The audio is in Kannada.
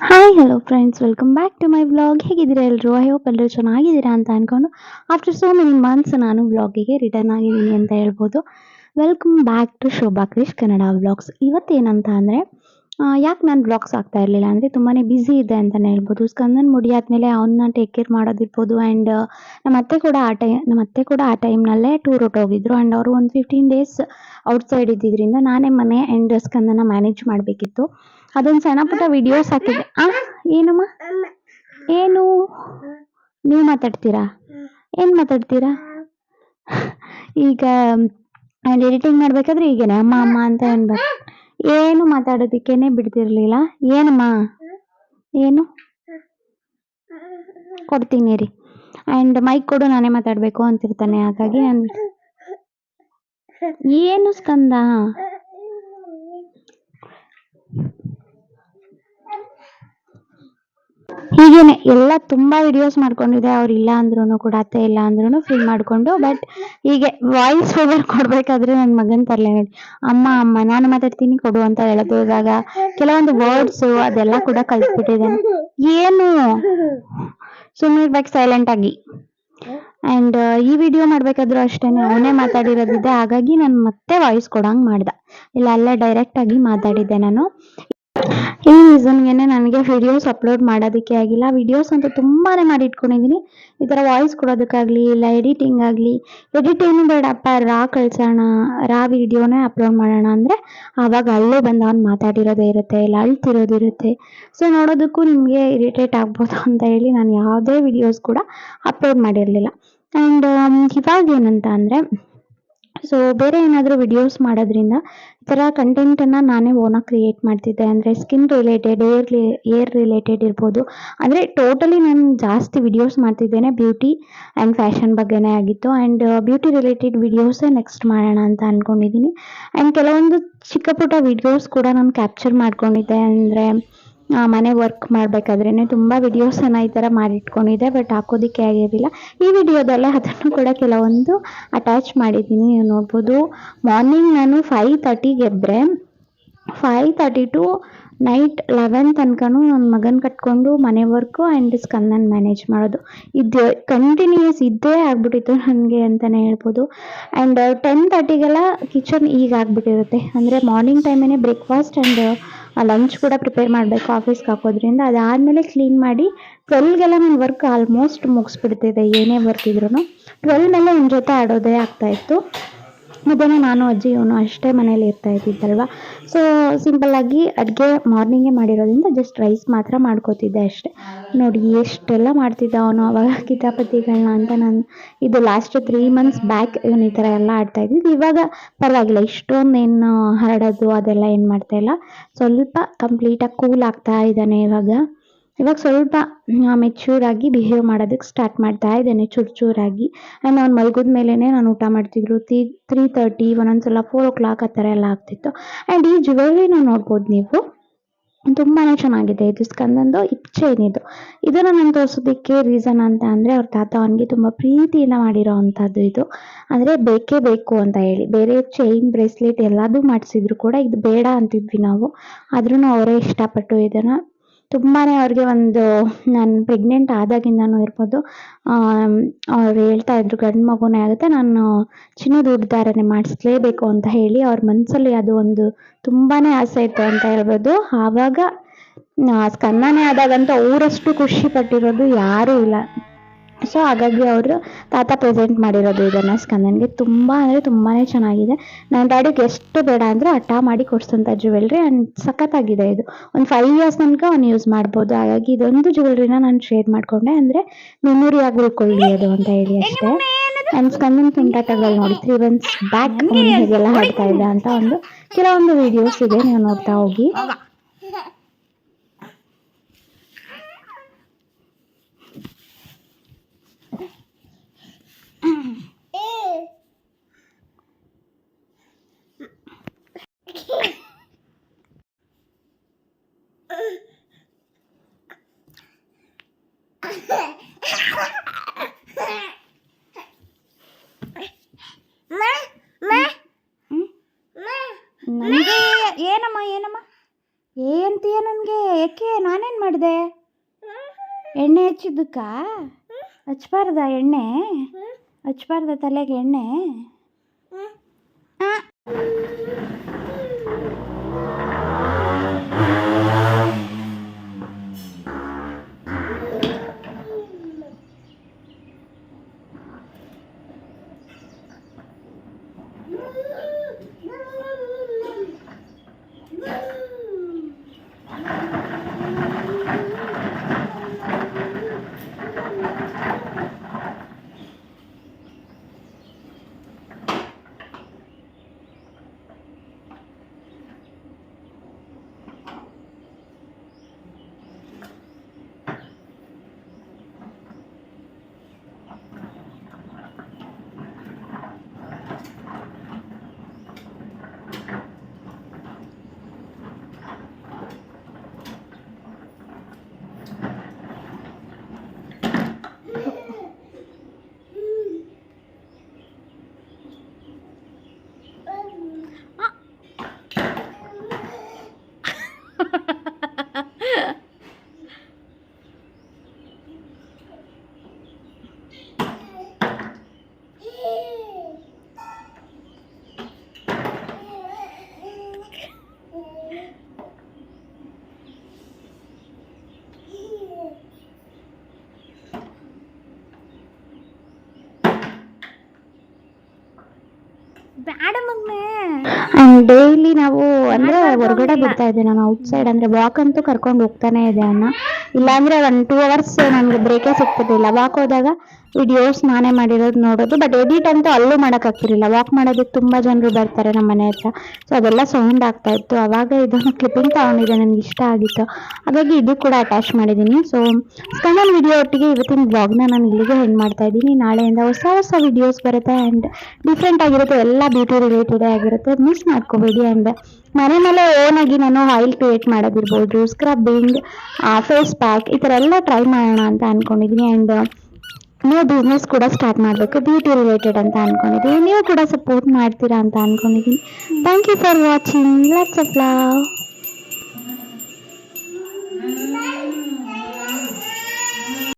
Hi hello friends welcome back to my vlog ಹೇಗಿದ್ದೀರಾ ಎಲ್ಲರೂ ಐ ಹೋಪ್ ಎಲ್ಲರೂ ಚೆನ್ನಾಗಿದ್ದೀರಾ ಅಂತ ಅಂದ್ಕೊಂಡು ಆಫ್ಟರ್ ಸೋ ಮೆನಿ ಮಂತ್ಸ್ ನಾನು ವ್ಲಾಗಿಗೆ ರಿಟರ್ನ್ ಆಗಿದ್ದೀನಿ ಅಂತ ಹೇಳ್ಬೋದು. Welcome back to Shobha Krish Kannada vlogs ಇವತ್ತೇನಂತ ಅಂದರೆ ಯಾಕೆ ನಾನು ವ್ಲಾಗ್ಸ್ ಆಗ್ತಾ ಇರಲಿಲ್ಲ? ಅಂದರೆ ತುಂಬಾ ಬ್ಯುಸಿ ಇದೆ ಅಂತಲೇ ಹೇಳ್ಬೋದು. ಸ್ಕಂದನ್ ಮುಡಿ ಆದಮೇಲೆ ಅವನ್ನ ಟೇಕ್ ಕೇರ್ ಮಾಡೋದಿರ್ಬೋದು ಆ್ಯಂಡ್ ನಮ್ಮ ಅತ್ತೆ ಕೂಡ ಆ ಟೈಮ್ ನಮ್ಮ ಅತ್ತೆ ಕೂಡ ಆ ಟೈಮ್ನಲ್ಲೇ ಟೂರ್ ಹೊಟ್ಟೋಗಿದ್ರು ಆ್ಯಂಡ್ ಅವರು ಒಂದು ಫಿಫ್ಟೀನ್ ಡೇಸ್ ಔಟ್ಸೈಡ್ ಇದ್ದಿದ್ದರಿಂದ ನಾನೇ ಮನೆ ಆ್ಯಂಡ್ ಸ್ಕಂದನ ಮ್ಯಾನೇಜ್ ಮಾಡಬೇಕಿತ್ತು. ಅದೊಂದು ಸಣ್ಣ ಪುಟ್ಟ ವಿಡಿಯೋಸ್ ಹಾಕಿದ್ದೆ. ಆ, ಏನಮ್ಮ? ಏನು? ನೀವು ಮಾತಾಡ್ತೀರಾ? ಏನು ಮಾತಾಡ್ತೀರಾ? ಈಗ ಆ್ಯಂಡ್ ಎಡಿಟಿಂಗ್ ಮಾಡಬೇಕಾದ್ರೆ ಈಗೇನೆ ಅಮ್ಮ ಅಮ್ಮ ಅಂತ ಅನ್ಬೇಕು ಏನು ಮಾತಾಡೋದಕ್ಕೇನೆ ಬಿಡ್ತಿರ್ಲಿಲ್ಲ. ಏನಮ್ಮ? ಏನು? ಕೊಡ್ತೀನಿ ರೀ. ಆ್ಯಂಡ್ ಮೈಕ್ ಕೊಡು, ನಾನೇ ಮಾತಾಡಬೇಕು ಅಂತಿರ್ತಾನೆ, ಹಾಗಾಗಿ ನಾನು ಏನು ಸ್ಕಂದ? ಹೀಗೇನೆ, ಎಲ್ಲ ತುಂಬಾ ವಿಡಿಯೋಸ್ ಮಾಡ್ಕೊಂಡಿದೆ. ಅವ್ರು ಇಲ್ಲ ಅಂದ್ರೂ ಕೂಡ, ಅತ್ತೆ ಇಲ್ಲ ಅಂದ್ರೂ ಫೀಲ್ ಮಾಡ್ಕೊಂಡು ಬಟ್ ಹೀಗೆ ವಾಯ್ಸ್ ಓವರ್ ಕೊಡಬೇಕಾದ್ರೆ ನನ್ನ ಮಗನ್ ತರಲೆ ಹೇಳಿ, ಅಮ್ಮ ಅಮ್ಮ, ನಾನು ಮಾತಾಡ್ತೀನಿ ಕೊಡು ಅಂತ ಹೇಳೋದು ಇವಾಗ. ಕೆಲವೊಂದು ವರ್ಡ್ಸು ಅದೆಲ್ಲ ಕೂಡ ಕಲ್ತ್ಬಿಟ್ಟಿದ್ದೇನೆ ಏನು? ಸುಮ್ಮನಿರ್ಬೇಕು ಸೈಲೆಂಟ್ ಆಗಿ. ಆ್ಯಂಡ್ ಈ ವಿಡಿಯೋ ಮಾಡಬೇಕಾದ್ರೂ ಅಷ್ಟೇನೆ, ಅವನೇ ಮಾತಾಡಿರೋದಿದೆ, ಹಾಗಾಗಿ ನಾನು ಮತ್ತೆ ವಾಯ್ಸ್ ಕೊಡಂಗೆ ಮಾಡ್ದೆ. ಇಲ್ಲ, ಅಲ್ಲೇ ಡೈರೆಕ್ಟಾಗಿ ಮಾತಾಡಿದ್ದೆ ನಾನು. ಈ ರೀಸನ್ಗೆ ನನಗೆ ವಿಡಿಯೋಸ್ ಅಪ್ಲೋಡ್ ಮಾಡೋದಕ್ಕೆ ಆಗಿಲ್ಲ. ವಿಡಿಯೋಸ್ ಅಂತೂ ತುಂಬಾ ಮಾಡಿ ಇಟ್ಕೊಂಡಿದ್ದೀನಿ ಈ ಥರ ವಾಯ್ಸ್ ಕೊಡೋದಕ್ಕಾಗಲಿ, ಇಲ್ಲ ಎಡಿಟಿಂಗ್ ಆಗಲಿ ಎಡಿಟಿಂಗ್ ಬೇಡಪ್ಪ. ರಾ ಕಳ್ಸೋಣ, ರಾ ವಿಡಿಯೋನೇ ಅಪ್ಲೋಡ್ ಮಾಡೋಣ ಅಂದರೆ ಆವಾಗ ಅಲ್ಲೇ ಬಂದು ಅವ್ನು ಮಾತಾಡಿರೋದೇ ಇರುತ್ತೆ, ಇಲ್ಲ ಅಳ್ತಿರೋದಿರುತ್ತೆ ಸೊ ನೋಡೋದಕ್ಕೂ ನಿಮಗೆ ಇರಿಟೇಟ್ ಆಗ್ಬೋದು ಅಂತ ಹೇಳಿ ನಾನು ಯಾವುದೇ ವಿಡಿಯೋಸ್ ಕೂಡ ಅಪ್ಲೋಡ್ ಮಾಡಿರಲಿಲ್ಲ. ಆ್ಯಂಡ್ ಇವಾಗ ಏನಂತ ಅಂದರೆ ಸೊ ಬೇರೆ ಏನಾದರೂ ವಿಡಿಯೋಸ್ ಮಾಡೋದ್ರಿಂದ ಈ ಥರ ಕಂಟೆಂಟನ್ನು ನಾನೇ ಓನಾಗಿ ಕ್ರಿಯೇಟ್ ಮಾಡ್ತಿದ್ದೆ. ಅಂದರೆ skin related hair hair related ಇರ್ಬೋದು. ಅಂದರೆ ಟೋಟಲಿ ನಾನು ಜಾಸ್ತಿ ವಿಡಿಯೋಸ್ ಮಾಡ್ತಿದ್ದೇನೆ ಬ್ಯೂಟಿ ಆ್ಯಂಡ್ ಫ್ಯಾಷನ್ ಬಗ್ಗೆನೇ ಆಗಿತ್ತು. ಆ್ಯಂಡ್ ಬ್ಯೂಟಿ ರಿಲೇಟೆಡ್ ವಿಡಿಯೋಸೇ ನೆಕ್ಸ್ಟ್ ಮಾಡೋಣ ಅಂತ ಅಂದ್ಕೊಂಡಿದ್ದೀನಿ ಆ್ಯಂಡ್ ಕೆಲವೊಂದು ಚಿಕ್ಕ ಪುಟ್ಟ ವಿಡಿಯೋಸ್ ಕೂಡ ನಾನು ಕ್ಯಾಪ್ಚರ್ ಮಾಡ್ಕೊಂಡಿದ್ದೆ. ಅಂದರೆ ಮನೆ ವರ್ಕ್ ಮಾಡಬೇಕಾದ್ರೇ ತುಂಬ ವಿಡಿಯೋಸನ್ನು ಈ ಥರ ಮಾಡಿಟ್ಕೊಂಡಿದ್ದೆ ಬಟ್ ಹಾಕೋದಕ್ಕೆ ಆಗಿರಲಿಲ್ಲ ಈ ವಿಡಿಯೋದಲ್ಲೇ ಅದನ್ನು ಕೂಡ ಕೆಲವೊಂದು ಅಟ್ಯಾಚ್ ಮಾಡಿದ್ದೀನಿ, ನೀವು ನೋಡ್ಬೋದು. ಮಾರ್ನಿಂಗ್ ನಾನು ಫೈವ್ ತರ್ಟಿಗೆ ಎದ್ದರೆ five thirty to night eleven ತನಕನೂ ನನ್ನ ಮಗನ ಕಟ್ಕೊಂಡು ಮನೆ ವರ್ಕು ಆ್ಯಂಡ್ ಸ್ಕಂದನ್ ಮ್ಯಾನೇಜ್ ಮಾಡೋದು. ಇದು ಕಂಟಿನ್ಯೂಸ್ ಇದ್ದೇ ಆಗಿಬಿಟ್ಟಿತ್ತು ನನಗೆ ಅಂತಲೇ ಹೇಳ್ಬೋದು. ಆ್ಯಂಡ್ ಟೆನ್ ತರ್ಟಿಗೆಲ್ಲ ಕಿಚನ್ ಈಗ ಆಗಿಬಿಟ್ಟಿರುತ್ತೆ. ಅಂದರೆ ಮಾರ್ನಿಂಗ್ ಟೈಮೇ ಬ್ರೇಕ್ಫಾಸ್ಟ್ ಆ್ಯಂಡ್ ಲಂಚ್ ಕೂಡ ಪ್ರಿಪೇರ್ ಮಾಡಬೇಕು ಆಫೀಸ್ಗೆ ಹಾಕೋದ್ರಿಂದ. ಅದಾದಮೇಲೆ ಕ್ಲೀನ್ ಮಾಡಿ ಟ್ವೆಲ್ಗೆಲ್ಲ ನನ್ನ ವರ್ಕ್ ಆಲ್ಮೋಸ್ಟ್ ಮುಗಿಸ್ಬಿಡ್ತಿದೆ. ಏನೇ ವರ್ಕ್ ಇದ್ರೂ ಟ್ವೆಲ್ ಮೇಲೆ ನನ್ನ ಜೊತೆ ಆಡೋದೇ ಆಗ್ತಾಯಿತ್ತು ಅದೇನೋ ನಾನು, ಅಜ್ಜಿ, ಇವನು ಅಷ್ಟೇ ಮನೇಲಿ ಇರ್ತಾ ಇದ್ದಿದ್ದಲ್ವ? ಸೊ ಸಿಂಪಲ್ಲಾಗಿ ಅಡುಗೆ ಮಾರ್ನಿಂಗೇ ಮಾಡಿರೋದ್ರಿಂದ ಜಸ್ಟ್ ರೈಸ್ ಮಾತ್ರ ಮಾಡ್ಕೋತಿದ್ದೆ ಅಷ್ಟೇ. ನೋಡಿ, ಎಷ್ಟೆಲ್ಲ ಮಾಡ್ತಿದ್ದ ಅವನು ಅವಾಗ ಕಿತಾಪತಿಗಳನ್ನ ಅಂತ ನಾನು, ಇದು ಲಾಸ್ಟ್ ತ್ರೀ ಮಂತ್ಸ್ ಬ್ಯಾಕ್ ಇವನು ಈ ಥರ ಎಲ್ಲ ಆಡ್ತಾ ಇದ್ದಿದ್ದು. ಇವಾಗ ಪರವಾಗಿಲ್ಲ, ಇಷ್ಟೊಂದೇನು ಹರಡೋದು ಅದೆಲ್ಲ ಏನು ಮಾಡ್ತಾಯಿಲ್ಲ ಸ್ವಲ್ಪ ಕಂಪ್ಲೀಟಾಗಿ ಕೂಲ್ ಆಗ್ತಾ ಇದ್ದಾನೆ ಇವಾಗ. ಇವಾಗ ಸ್ವಲ್ಪ ಮೆಚ್ಯೂರ್ ಆಗಿ ಬಿಹೇವ್ ಮಾಡೋದಕ್ಕೆ ಸ್ಟಾರ್ಟ್ ಮಾಡ್ತಾ ಇದ್ದೇನೆ, ಚೂರು ಚೂರಾಗಿ. ಆ್ಯಂಡ್ ಅವ್ನು ಮಲಗಿದ ಮೇಲೇ ನಾನು ಊಟ ಮಾಡ್ತಿದ್ರು. ತ್ರೀ ತ್ರೀ ತರ್ಟಿ ಒಂದೊಂದ್ಸಲ ಫೋರ್ ಓ ಕ್ಲಾಕ್ ಆ ಥರ ಎಲ್ಲ ಆಗ್ತಿತ್ತು. ಆ್ಯಂಡ್ ಈ ಜ್ಯುವೆಲ್ರಿನ ನೋಡ್ಬೋದು ನೀವು. ತುಂಬಾ ಚೆನ್ನಾಗಿದೆ. ಇದು ಸ್ಕಂದಂದು ಇಚ್ಛೆ ಏನಿದು. ಇದು ಇದನ್ನು ನಾನು ತೋರಿಸೋದಕ್ಕೆ ರೀಸನ್ ಅಂತ ಅಂದರೆ ಅವ್ರ ತಾತ ಅವನಿಗೆ ತುಂಬ ಪ್ರೀತಿಯಿಂದ ಮಾಡಿರೋ ಅಂಥದ್ದು ಇದು. ಅಂದರೆ ಬೇಕೇ ಬೇಕು ಅಂತ ಹೇಳಿ. ಬೇರೆ ಚೈನ್ ಬ್ರೇಸ್ಲೆಟ್ ಎಲ್ಲದೂ ಮಾಡಿಸಿದ್ರು ಕೂಡ ಇದು ಬೇಡ ಅಂತಿದ್ವಿ ನಾವು. ಆದ್ರೂ ಅವರೇ ಇಷ್ಟಪಟ್ಟು ಇದನ್ನು ತುಂಬಾ ಅವ್ರಿಗೆ ಒಂದು, ನಾನು ಪ್ರೆಗ್ನೆಂಟ್ ಆದಾಗಿಂದನೂ ಇರ್ಬೋದು ಅವ್ರು ಹೇಳ್ತಾ ಇದ್ರು, ಗಂಡು ಮಗುನೇ ಆಗುತ್ತೆ, ನಾನು ಚಿನ್ನದ ಉಡ್ದಾರನೇ ಮಾಡಿಸ್ಲೇಬೇಕು ಅಂತ ಹೇಳಿ ಅವ್ರ ಮನಸ್ಸಲ್ಲಿ ಅದು ಒಂದು ತುಂಬಾ ಆಸೆ ಇತ್ತು ಅಂತ ಹೇಳ್ಬೋದು. ಆವಾಗ ಸ್ಕಂದನೇ ಆದಾಗಂತೂ ಅವರಷ್ಟು ಖುಷಿ ಪಟ್ಟಿರೋದು ಯಾರೂ ಇಲ್ಲ. ಸೊ ಹಾಗಾಗಿ ಅವರು ತಾತ ಪ್ರೆಸೆಂಟ್ ಮಾಡಿರೋದು ಇದನ್ನು ಸ್ಕಂದನ್ಗೆ ತುಂಬ ಅಂದರೆ ತುಂಬಾ ಚೆನ್ನಾಗಿದೆ. ನನ್ನ ಡ್ಯಾಡಿಗೆ ಎಷ್ಟು ಬೇಡ ಅಂದರೆ ಹಠ ಮಾಡಿ ಕೊಡಿಸೋಂಥ ಜ್ಯುವೆಲ್ರಿ ಆ್ಯಂಡ್ ಸಖತ್ತಾಗಿದೆ ಇದು. ಒಂದು ಫೈವ್ ಇಯರ್ಸ್ ತನಕ ಅವ್ನು ಯೂಸ್ ಮಾಡ್ಬೋದು. ಹಾಗಾಗಿ ಇದೊಂದು ಜ್ಯುವೆಲ್ರಿನ ನಾನು ಶೇರ್ ಮಾಡಿಕೊಂಡೆ. ಅಂದರೆ ಮೆಮೊರಿ ಆಗಿ ಉಳ್ಕೊಳ್ಳಿ ಅದು ಅಂತ ಹೇಳಿ ಅಷ್ಟೇ. ಆ್ಯಂಡ್ ಸ್ಕಂದನ್ ತುಂಟಾಟಗಳು ನೋಡಿ ತ್ರೀ ಮಂತ್ಸ್ ಬ್ಯಾಕ್ ಹೇಗೆಲ್ಲ ಹಾಡ್ತಾ ಇದ್ದ ಅಂತ ಒಂದು ಕೆಲವೊಂದು ವಿಡಿಯೋಸ್ ಇದೆ ನೀವು ನೋಡ್ತಾ ಹೋಗಿ. ನನಗೆ ಏನಮ್ಮ ಏನಮ್ಮ? ನಾನೇನು ಮಾಡಿದೆ? ಎಣ್ಣೆ ಹಚ್ಚಿದ್ದಕ್ಕ? ಹಚ್ಬಾರ್ದ ಎಣ್ಣೆ? ಹಚ್ಬಾರ್ದ ತಲೆಗೆ ಎಣ್ಣೆ? ಮಗ್ನೆ. ಡೈಲಿ ನಾವು ಅಂದ್ರೆ ಹೊರಗಡೆ ಬಿಡ್ತಾ ಇದ್ದೆ ನಾನು ಔಟ್ಸೈಡ್ ಅಂದ್ರೆ ವಾಕ್ ಅಂತೂ ಕರ್ಕೊಂಡು ಹೋಗ್ತಾನೆ ಇದೆ ಅಣ್ಣ. ಇಲ್ಲಾಂದ್ರೆ ಒನ್ ಟೂ ಅವರ್ಸ್ ನನಗೆ ಬ್ರೇಕೇ ಸಿಗ್ತಿರ್ಲಿಲ್ಲ. ವಾಕ್ ಹೋದಾಗ ವಿಡಿಯೋಸ್ ನಾನೇ ಮಾಡಿರೋದು ನೋಡೋದು. ಬಟ್ ಎಡಿಟ್ ಅಂತೂ ಅಲ್ಲೂ ಮಾಡಕ್ ಆಗ್ತಿರ್ಲಿಲ್ಲ. ವಾಕ್ ಮಾಡೋದಕ್ಕೆ ತುಂಬಾ ಜನರು ಬರ್ತಾರೆ ನಮ್ಮ ಮನೆ ಹತ್ರ. ಸೊ ಅದೆಲ್ಲ ಸೌಂಡ್ ಆಗ್ತಾ ಇತ್ತು. ಅವಾಗ ಇದನ್ನು ಕ್ಲಿಪ್ಪಿಂಗ್ ತಗೊಂಡಿದ್ದೆ. ನನಗೆ ಇಷ್ಟ ಆಗಿತ್ತು. ಹಾಗಾಗಿ ಇದು ಕೂಡ ಅಟ್ಯಾಚ್ ಮಾಡಿದ್ದೀನಿ. ಸೊ ಸ್ಕಂದನ್ ವಿಡಿಯೋ ಒಟ್ಟಿಗೆ ಇವತ್ತಿನ ಬ್ಲಾಗ್ನ ನಾನು ಇಲ್ಲಿಗೆ ಹೆಂಗ್ ಮಾಡ್ತಾ ಇದ್ದೀನಿ. ನಾಳೆಯಿಂದ ಹೊಸ ಹೊಸ ವಿಡಿಯೋಸ್ ಬರುತ್ತೆ ಆ್ಯಂಡ್ ಡಿಫ್ರೆಂಟ್ ಆಗಿರುತ್ತೆ. ಎಲ್ಲ ಬ್ಯೂಟಿ ರಿಲೇಟೆಡ್ ಆಗಿರುತ್ತೆ. ಮಿಸ್ ಮಾಡ್ಕೋಬೇಡಿ ಆ್ಯಂಡ್ ಮನೆ ಮೇಲೆ ಓನ್ ಆಗಿ ನಾನು ಆಯಿಲ್ ಕ್ರಿಯೇಟ್ ಮಾಡೋದಿರ್ಬೋದು ಸ್ಕ್ರಬ್ಬಿಂಗ್ ಫೇಸ್ ಪ್ಯಾಕ್ ಈ ಥರ ಎಲ್ಲ ಟ್ರೈ ಮಾಡೋಣ ಅಂತ ಅನ್ಕೊಂಡಿದ್ದೀನಿ ಆ್ಯಂಡ್ ನ್ಯೂ ಬಿಸ್ನೆಸ್ ಕೂಡ ಸ್ಟಾರ್ಟ್ ಮಾಡಬೇಕು ಬ್ಯೂಟಿ ರಿಲೇಟೆಡ್ ಅಂತ ಅನ್ಕೊಂಡಿದ್ದೀನಿ. ನೀವು ಕೂಡ ಸಪೋರ್ಟ್ ಮಾಡ್ತೀರಾ ಅಂತ ಅನ್ಕೊಂಡಿದ್ದೀನಿ. Thank you for watching lots of love